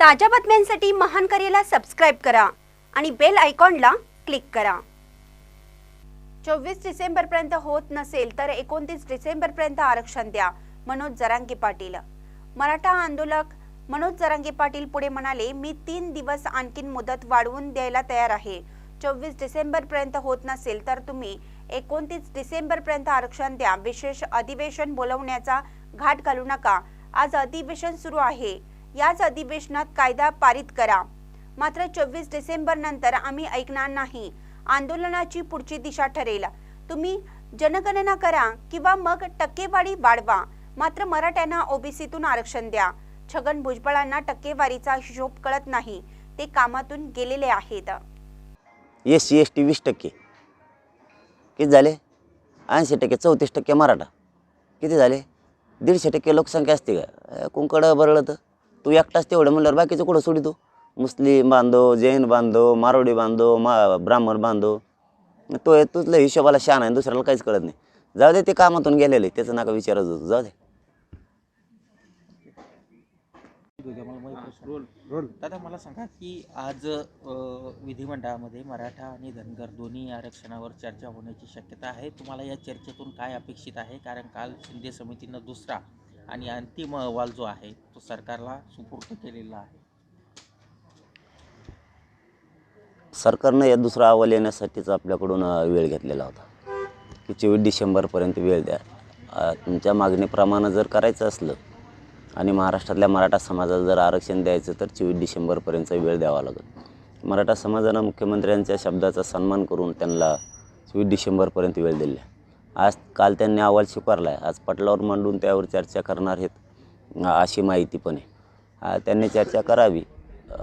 ताज्या बातम्यांसाठी महान करेला सबस्क्राईब करा आणि बेल आयकॉनला क्लिक करा. चोवीस डिसेंबरपर्यंत होत नसेल तर एकोणतीस डिसेंबरपर्यंत आरक्षण द्या मनोज जरांगे पाटील. मराठा आंदोलक मनोज जरांगे पाटील पुढे म्हणाले मी तीन दिवस आणखीन मुदत वाढवून द्यायला तयार आहे. चोवीस डिसेंबरपर्यंत होत नसेल तर तुम्ही एकोणतीस डिसेंबरपर्यंत आरक्षण द्या. विशेष अधिवेशन बोलवण्याचा घाट घालू नका. आज अधिवेशन सुरू आहे. याच अधिवेशनात कायदा पारित करा. मात्र चोवीस डिसेंबर नंतर आम्ही ऐकणार नाही. आंदोलनाची पुढची दिशा ठरेल. तुम्ही जनगणना करा किंवा मग टक्केवारी वाढवा. मात्र मराठ्यांना ओबीसीतून आरक्षण द्या. छगन भुजबळांना टक्केवारीचा हिशोब कळत नाही. ते कामातून गेलेले आहेत. एस सी एस टी वीस टक्के. किती झाले? ऐंशी टक्के चौतीस टक्के मराठा. किती झाले? दीडशे टक्के लोकसंख्या असते का? कुंकडं बरळं तर तू एकटाच तेवढं म्हणल्यावर बाकीचं कुठं सोडितो मुस्लिम बांधव जैन बांधव मारोडी बांधव मा ब्राह्मण बांधव. तो तुझल्या हिशोबाला शान आहे दुसऱ्याला काहीच कळत नाही. जाऊ दे ते कामातून गेलेले त्याचं नाका विचारत होतो जाऊ दे. दादा मला सांगा की आज विधिमंडळामध्ये मराठा आणि धनगर दोन्ही आरक्षणावर चर्चा होण्याची शक्यता आहे. तुम्हाला या चर्चेतून काय अपेक्षित आहे? कारण काल शिंदे समितीनं दुसरा आणि अंतिम अहवाल जो आहे तो सरकारला सुपूर्द केलेला आहे. सरकारनं या दुसरा अहवाल येण्यासाठीच आपल्याकडून वेळ घेतलेला होता. की चोवीस डिसेंबरपर्यंत वेळ द्या. तुमच्या मागणीप्रमाणे जर करायचं असलं आणि महाराष्ट्रातल्या मराठा समाजाला जर आरक्षण द्यायचं तर चोवीस डिसेंबरपर्यंतचा वेळ द्यावा लागेल. मराठा समाजानं मुख्यमंत्र्यांच्या शब्दाचा सन्मान करून त्यांना चोवीस डिसेंबरपर्यंत वेळ दिला आज काल त्यांनी अहवाल स्वीकारला आहे आज पटलावर मांडून त्यावर चर्चा करणार आहेत अशी माहिती पण आहे. त्यांनी चर्चा करावी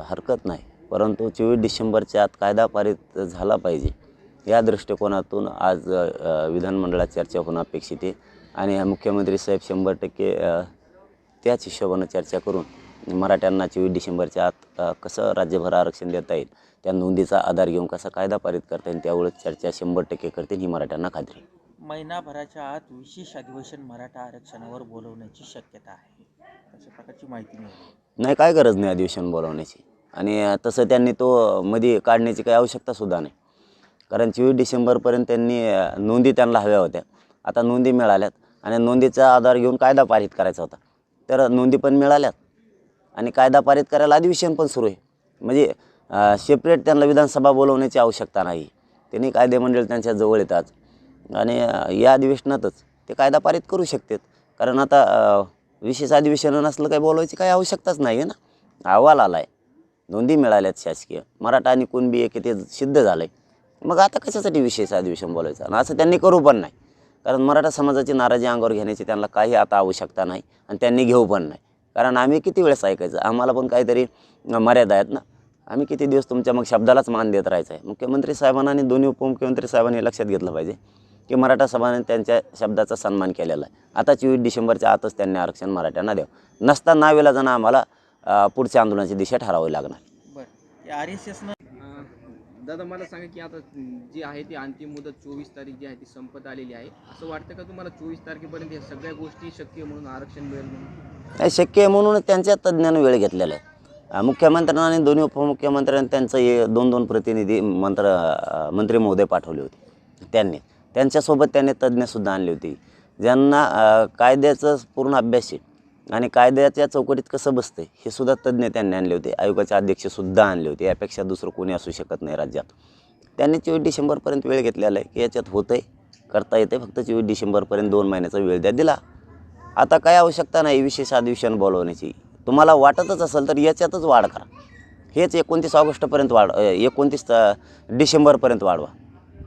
हरकत नाही. परंतु चोवीस डिसेंबरच्या आत कायदा पारित झाला पाहिजे. या दृष्टिकोनातून आज विधानमंडळात चर्चा होणं अपेक्षित आहे. आणि मुख्यमंत्री साहेब शंभर टक्के त्याच हिशोबानं चर्चा करून मराठ्यांना चोवीस डिसेंबरच्या आत कसं राज्यभर आरक्षण देता येईल त्या नोंदीचा आधार घेऊन कसा कायदा पारित करता येईल त्यावेळेस चर्चा शंभर टक्के करतील ही मराठ्यांना खात्री महिनाभराच्या आत विशेष अधिवेशन मराठा आरक्षणावर बोलवण्याची शक्यता आहे. अशा प्रकारची माहिती मिळाली. नाही काय गरज नाही अधिवेशन बोलावण्याची. आणि तसं त्यांनी तो मध्ये काढण्याची काही आवश्यकतासुद्धा नाही. कारण चोवीस डिसेंबरपर्यंत त्यांनी नोंदी त्यांना हव्या होत्या. आता नोंदी मिळाल्यात आणि नोंदीचा आधार घेऊन कायदा पारित करायचा होता. तर नोंदी पण मिळाल्यात आणि कायदा पारित करायला अधिवेशन पण सुरू आहे. म्हणजे सेपरेट त्यांना विधानसभा बोलवण्याची आवश्यकता नाही. त्यांनी कायदेमंडळ त्यांच्या जवळ येतात. आणि या अधिवेशनातच ते कायदा पारित करू शकतात. कारण आता विशेष अधिवेशन नसलं काही बोलवायची काही आवश्यकताच नाही आहे ना. अहवाल आला आहे नोंदी मिळाल्यात शासकीय. मराठा आणि कुणबी एक ते सिद्ध झालं आहे मग आता कशासाठी विशेष अधिवेशन बोलायचं आणि असं त्यांनी करू पण नाही. कारण मराठा समाजाची नाराजी अंगावर घेण्याची त्यांना काही आता आवश्यकता नाही आणि त्यांनी घेऊ पण नाही. कारण आम्ही किती वेळेस ऐकायचं? आम्हाला पण काहीतरी मर्यादा आहेत ना. आम्ही किती दिवस तुमच्या मग शब्दालाच मान देत राहायचं आहे मुख्यमंत्री साहेबांना आणि दोन्ही उपमुख्यमंत्री साहेबांनी लक्षात घेतलं पाहिजे. की मराठा समाजाने त्यांच्या शब्दाचा सन्मान केलेला आहे. आता चोवीस डिसेंबरच्या आतच त्यांनी आरक्षण मराठ्यांना द्यावं. नसता नावेला जाणं आम्हाला पुढच्या आंदोलनाची दिशा ठरावी लागणार. बरं. आर एस एसनं दादा मला सांगा की आता जी आहे ती अंतिम मुदत चोवीस तारीख जी आहे ती संपत आलेली आहे. असं वाटतं का तुम्हाला चोवीस तारखेपर्यंत या सगळ्या गोष्टी शक्य म्हणून आरक्षण मिळेल म्हणून? नाही शक्य आहे म्हणून त्यांच्या तज्ज्ञानं वेळ घेतलेला आहे. मुख्यमंत्र्यांना आणि दोन्ही उपमुख्यमंत्र्यांनी त्यांचं हे दोन दोन प्रतिनिधी मंत्र मंत्री महोदय पाठवले होते. त्यांनी. त्यांच्यासोबत त्यांनी तज्ज्ञसुद्धा आणली होती. ज्यांना कायद्याचं पूर्ण अभ्यास आहे आणि कायद्याच्या चौकटीत कसं बसतं हे सुद्धा तज्ज्ञ त्यांनी आणले होते. आयोगाचे अध्यक्षसुद्धा आणले होते. यापेक्षा दुसरं कोणी असू शकत नाही राज्यात. त्यांनी चोवीस डिसेंबरपर्यंत वेळ घेतलेला आहे की याच्यात होतं आहे करता येते फक्त चोवीस डिसेंबरपर्यंत दोन महिन्याचा वेळ द्या दिला. आता काय आवश्यकता नाही विशेष अधिवेशन बोलवण्याची. तुम्हाला वाटतच असेल तर याच्यातच वाढ करा. हेच एकोणतीस ऑगस्टपर्यंत वाढ एकोणतीस डिसेंबरपर्यंत वाढवा.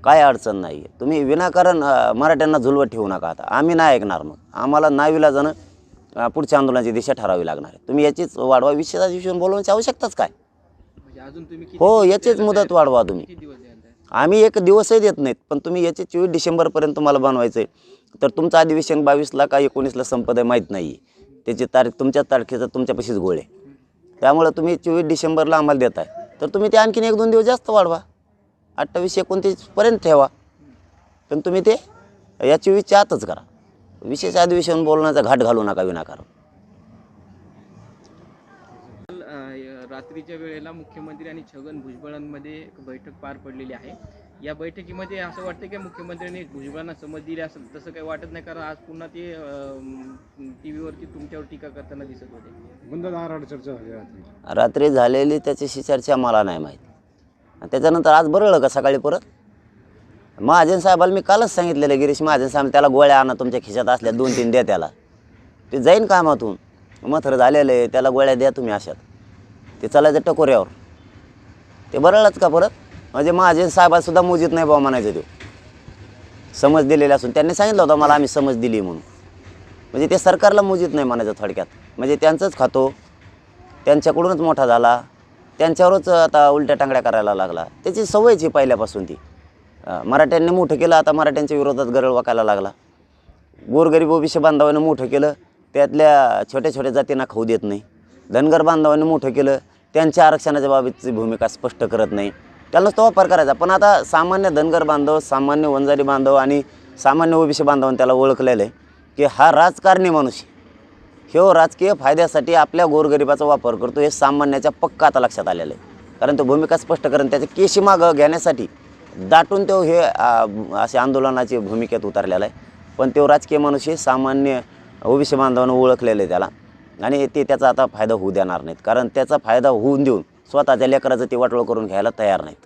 काय अडचण नाही आहे तुम्ही विनाकारण मराठ्यांना झुलवत ठेवू नका आता. आम्ही नाही ऐकणार मग. आम्हाला नावीला जाणं पुढच्या आंदोलनाची दिशा ठरावी लागणार आहे. तुम्ही याचीच वाढवा. विशेष अधिवेशन बोलवण्याची आवश्यकताच काय? म्हणजे हो याचीच मुदत वाढवा तुम्ही? आम्ही एक दिवसही देत नाहीत पण तुम्ही याचे चोवीस डिसेंबरपर्यंत तुम्हाला बनवायचं आहे तर तुमचं अधिवेशन बावीसला का एकोणीसला संपत आहे माहीत नाही आहे त्याची तारीख तुमच्या तारखेचा तुमच्यापाशीच गोळ आहे. त्यामुळं तुम्ही चोवीस डिसेंबरला आम्हाला देताय. तर तुम्ही ते आणखीन एक दोन दिवस जास्त वाढवा. अठ्ठावीस एकोणतीसपर्यंत ठेवा. पण तुम्ही ते या चोवीसच्या आतच करा. विशेष अधिवेशन बोलण्याचा घाट घालू नका विनाकारण. अं, रात्रीच्या वेळेला मुख्यमंत्री आणि छगन भुजबळांमध्ये एक बैठक पार पडलेली आहे. या बैठकीमध्ये असं वाटतं की मुख्यमंत्र्यांनी भुजबळांना समज दिली असं तसं काही वाटत नाही. कारण आज पुन्हा ते टी व्हीवरती तुमच्यावर टीका करताना दिसत होते. बंद दाराड चर्चा झाली रात्री रात्री झालेली त्याच्याशी चर्चा मला नाही माहीत. त्याच्यानंतर आज बरळलं का सकाळी परत? महाजन साहेबाला मी कालच सांगितलेलं गिरीश महाजन साहेब त्याला गोळ्या आणा तुमच्या खिशात असल्या दोन तीन द्या त्याला. ते जाईन कामातून. मथर झालेलं आहे त्याला गोळ्या द्या तुम्ही अशात. ते चालायचं टकोऱ्यावर. ते बरळलंच का परत? म्हणजे महाजन साहेबासुद्धा मोजीत नाही बाबा म्हणायचं तो. समज दिलेली असून. त्यांनी सांगितलं होतं मला आम्ही समज दिली म्हणून. म्हणजे ते सरकारला मोजीत नाही म्हणायचं थोडक्यात. म्हणजे त्यांचंच खातो. त्यांच्याकडूनच मोठा झाला. त्यांच्यावरच आता उलट्या टांगड्या करायला लागला. त्याची सवयची पहिल्यापासून ती. मराठ्यांनी मोठं केलं आता मराठ्यांच्या विरोधात गरळ वाकायला लागला. गोरगरीब ओबीसी बांधवानं मोठं केलं त्यातल्या छोट्या छोट्या जातींना खाऊ देत नाही. धनगर बांधवांनी मोठं केलं त्यांच्या आरक्षणाच्या बाबतची भूमिका स्पष्ट करत नाही. त्यालाच तो वापर करायचा. पण आता सामान्य धनगर बांधव सामान्य वंजारी बांधव आणि सामान्य ओबीसी बांधवांनी त्याला ओळखलेलं आहे की हा राजकारणी माणूस आहे. ह्यो राजकीय फायद्यासाठी आपल्या गोरगरिबाचा वापर करतो हे सामान्याच्या पक्का आता लक्षात आलेलं आहे. कारण तो भूमिका स्पष्ट करून त्याच्या केशी मागं घेण्यासाठी दाटून तो हे असे आंदोलनाची भूमिकेत उतरलेला आहे. पण तो राजकीय माणूस हे सामान्य ओबीसी बांधवानं ओळखलेलं आहे त्याला. आणि ते त्याचा आता फायदा होऊ देणार नाहीत. कारण त्याचा फायदा होऊन देऊन स्वतःच्या लेकराचं ते वाटोळ करून घ्यायला तयार नाहीत.